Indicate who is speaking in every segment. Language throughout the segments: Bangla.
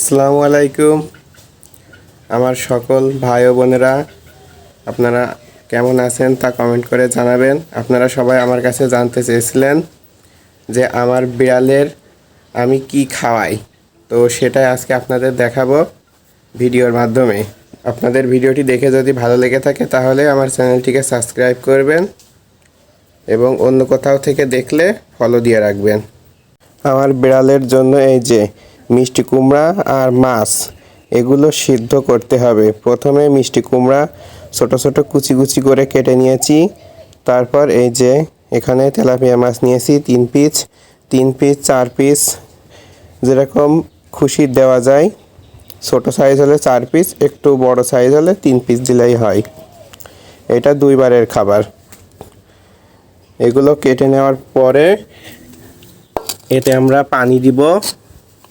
Speaker 1: আসসালামু আলাইকুম। আমার সকল ভাই ও বোনেরা, আপনারা কেমন আছেন তা কমেন্ট করে জানাবেন। আপনারা সবাই আমার কাছে জানতে চেয়েছিলেন যে আমার বিড়ালের আমি কি খাওয়াই। তো সেটাই আজকে আপনাদের দেখাবো ভিডিওর মাধ্যমে। আপনাদের ভিডিওটি দেখে যদি ভালো লেগে থাকে, তাহলে আমার চ্যানেলটিকে সাবস্ক্রাইব করবেন এবং অন্য কোথাও থেকে দেখলে ফলো দিয়ে রাখবেন। আমার বিড়ালের জন্য এই যে মিষ্টি কুমড়া আর মাছ, এগুলো সিদ্ধ করতে হবে। প্রথমে মিষ্টি কুমড়া ছোট ছোট কুচি কুচি করে কেটে নিয়েছি। তারপর এই যে এখানে তেলাপিয়া মাছ নিয়েছি, তিন পিস তিন পিস, চার পিস। যেরকম খুশি দেওয়া যায়, ছোট সাইজ হলে চার পিস, একটু বড় সাইজ হলে তিন পিস দিলেই হয়। এটা দুইবারের খাবার। এগুলো কেটে নেওয়ার পরে এতে আমরা পানি দিব।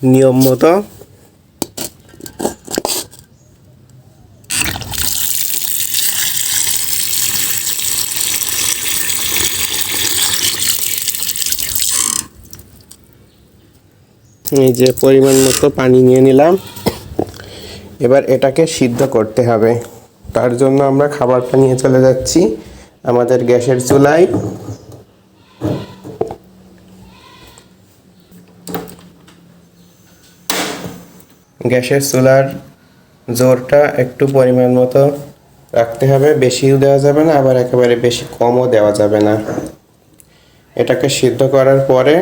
Speaker 1: নিয়ম মতো। এই যে পরিমাণ মতো পানি নিয়ে নিলাম। এবার এটাকে সিদ্ধ করতে হবে। তার জন্য আমরা খাবারটা নিয়ে চলে যাচ্ছি। আমাদের গ্যাসের চুলায়। গ্যাসের চুলার জোরটা একটু পরিমাণ মতো রাখতে হবে। বেশিও দেওয়া যাবে না, আবার একেবারে বেশি কমও দেওয়া যাবে না। এটাকে সিদ্ধ করার পরে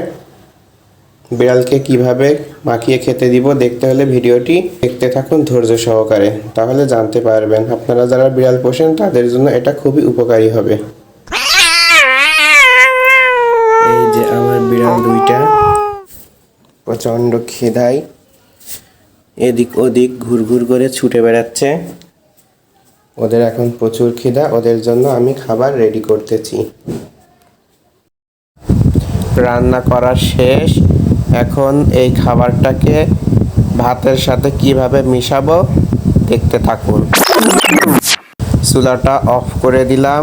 Speaker 1: বিড়ালকে কীভাবে মাখিয়ে খেতে দিব দেখতে হলে ভিডিওটি দেখতে থাকুন ধৈর্য সহকারে, তাহলে জানতে পারবেন। আপনারা যারা বিড়াল পোষেন, তাদের জন্য এটা খুবই উপকারী হবে। এই যে আমার বিড়াল দুইটা, প্রচণ্ড খিদায়। এদিক ওদিক ঘুরঘুর করে ছুটে বেড়াচ্ছে। ওদের এখন প্রচুর খিদা, ওদের জন্য আমি খাবার রেডি করতেছি। রান্না করা শেষ। এখন এই খাবারটাকে ভাতের সাথে কীভাবে মিশাবো দেখতে থাকুন। চুলাটা অফ করে দিলাম।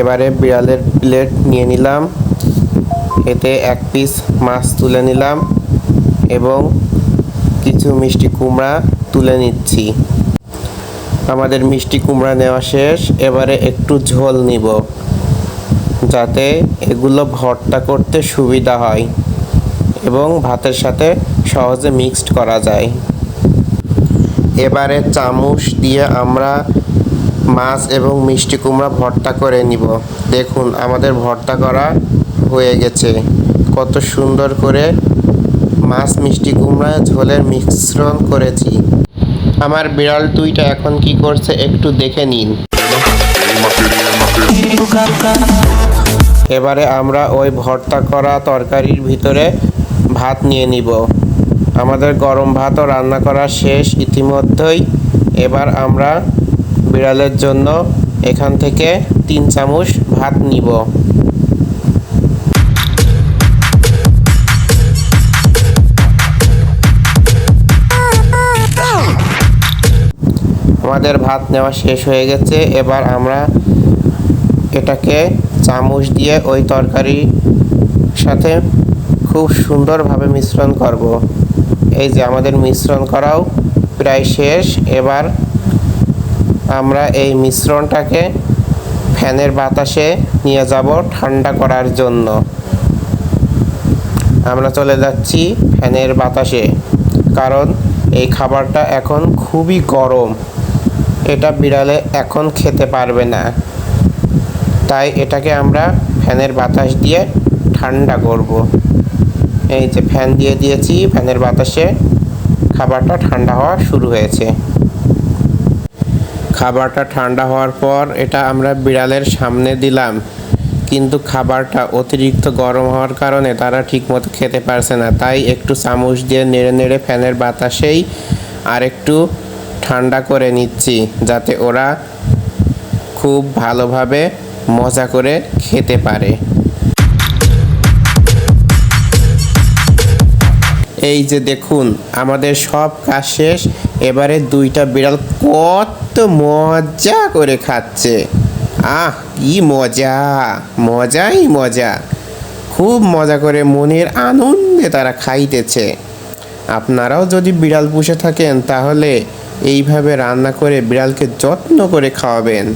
Speaker 1: এবারে বিড়ালের প্লেট নিয়ে নিলাম। এতে এক পিস মাছ তুলে নিলাম। এবং কিছু মিষ্টি কুমড়া তুলে নিচ্ছি। আমাদের মিষ্টি কুমড়া নেওয়া শেষ। এবারে একটু ঝোল নিব, যাতে এগুলো ভর্তা করতে সুবিধা হয় এবং ভাতের সাথে সহজে মিক্সড করা যায়। এবারে চামচ দিয়ে আমরা মাছ এবং মিষ্টি কুমড়া ভর্তা করে নিব। দেখুন, আমাদের ভর্তা করা হয়ে গেছে। কত সুন্দর করে মাছ মিষ্টি কুমড়া ঝোলের মিশ্রণ করেছি। আমার বিড়াল দুইটা এখন কি করছে একটু দেখে নিন। এবারে আমরা ওই ভর্তা করা তরকারির ভিতরে ভাত নিয়ে নিব। আমাদের গরম ভাতও রান্না করা শেষ ইতিমধ্যেই। এবার আমরা বিড়ালের জন্য এখান থেকে তিন চামচ ভাত নিব। আমাদের ভাত নেওয়া শেষ হয়ে গেছে। এবার আমরা এটাকে চামচ দিয়ে ওই তরকারির সাথে খুব সুন্দরভাবে মিশ্রণ করব। এই যে আমাদের মিশ্রণ করাও প্রায় শেষ। এবার আমরা এই মিশ্রণটাকে ফ্যানের বাতাসে নিয়ে যাব ঠান্ডা করার জন্য। আমরা চলে যাচ্ছি ফ্যানের বাতাসে, কারণ এই খাবারটা এখন খুবই গরম। এটা বিড়ালে এখন খেতে পারবে না। তাই এটাকে আমরা ফ্যানের বাতাস দিয়ে ঠান্ডা করব। এই যে ফ্যান দিয়ে দিয়েছি, ফ্যানের বাতাসে খাবারটা ঠান্ডা হওয়া শুরু হয়েছে। খাবারটা ঠান্ডা হওয়ার পর এটা আমরা বিড়ালের সামনে দিলাম। কিন্তু খাবারটা অতিরিক্ত গরম হওয়ার কারণে তারা ঠিকমতো খেতে পারছে না। তাই একটু চামচ দিয়ে নেড়ে নেড়ে ফ্যানের বাতাসেই আর একটু ঠান্ডা করে নিচ্ছি যাতে ওরা খুব ভালোভাবে মজা করে খেতে পারে। এই যে দেখুন, আমাদের সব কাজ শেষ। এবারে দুইটা বিড়াল কত মজা করে খাচ্ছে। আহ, কি মজা, মজাই মজা। খুব মজা করে মনের আনন্দে তারা খাইতেছে। আপনারাও যদি বিড়াল পুষে থাকেন তাহলে এইভাবে রান্না করে বিড়ালকে যত্ন করে খাওয়াবেন।